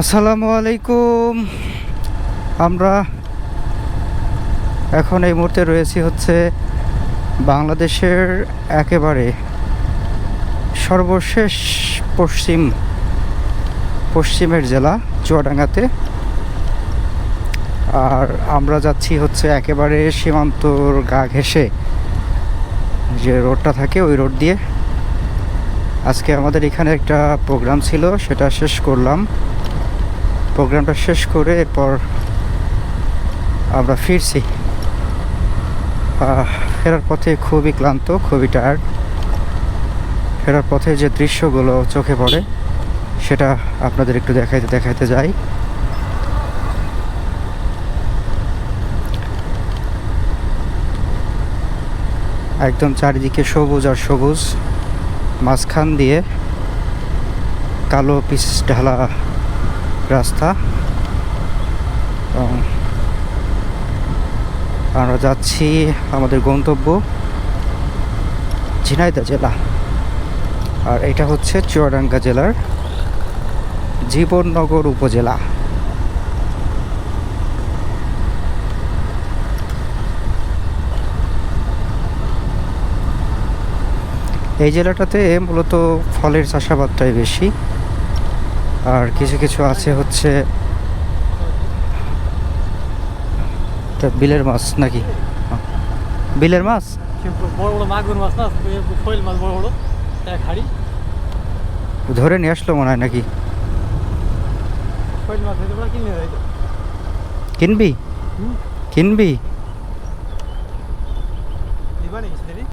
আসসালামু আলাইকুম। আমরা এখন এই মুহূর্তে রয়েছি হচ্ছে বাংলাদেশের একেবারে সর্বশেষ পশ্চিম, পশ্চিমের জেলা চুয়াডাঙ্গাতে। আর আমরা যাচ্ছি হচ্ছে একেবারে সীমান্তর গা ঘেঁষে যে রোডটা থাকে ওই রোড দিয়ে। আজকে আমাদের এখানে একটা প্রোগ্রাম ছিল, সেটা শেষ করলাম। প্রোগ্রামটা শেষ করে এরপর আমরা ফিরছি। ফেরার পথে খুবই ক্লান্ত, খুবই টায়ার্ড ফেরার পথে যে দৃশ্যগুলো চোখে পড়ে, সেটা আপনাদের একটু দেখাইতে দেখাইতে যাই। একদম চারিদিকে সবুজ আর সবুজ, মাঝখান দিয়ে কালো পিস ঢালা রাস্তা। আমরা যাচ্ছি আমাদের গন্তব্য ঝিনাইদা জেলা। আর এটা হচ্ছে চুয়াডাঙ্গা জেলার জীবননগর উপজেলা। এই জেলাটাতে মূলত ফলের চাষাবাদটাই বেশি। আর কিছু কিছু আছে হচ্ছে বিলের মাছ নাকি? বিলের মাছ? বড় বড় মাগুর মাছ না মাছ বড় বড় এক হাড়ি। ধরে নিয়ে আসলো মনে হয় নাকি? মাছ কিনে কিনবি? কিনবি?